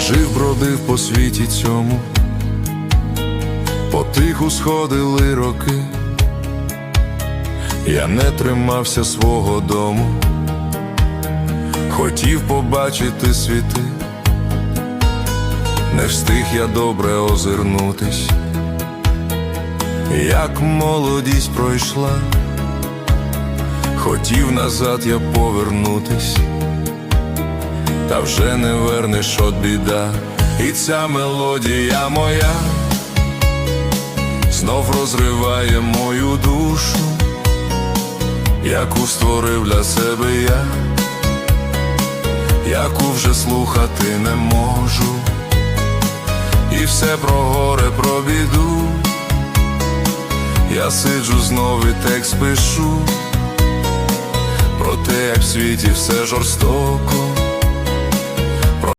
жив, бродив по світі цьому, потиху сходили роки, я не тримався свого дому, хотів побачити світи, не встиг я добре озирнутись, як молодість пройшла, хотів назад я повернутись вже не вернеш от біда, і ця мелодія моя знов розриває мою душу, яку створив для себе я, яку вже слухати не можу, і все про горе, про біду. Я сиджу знов і текст пишу про те, як в світі все жорстоко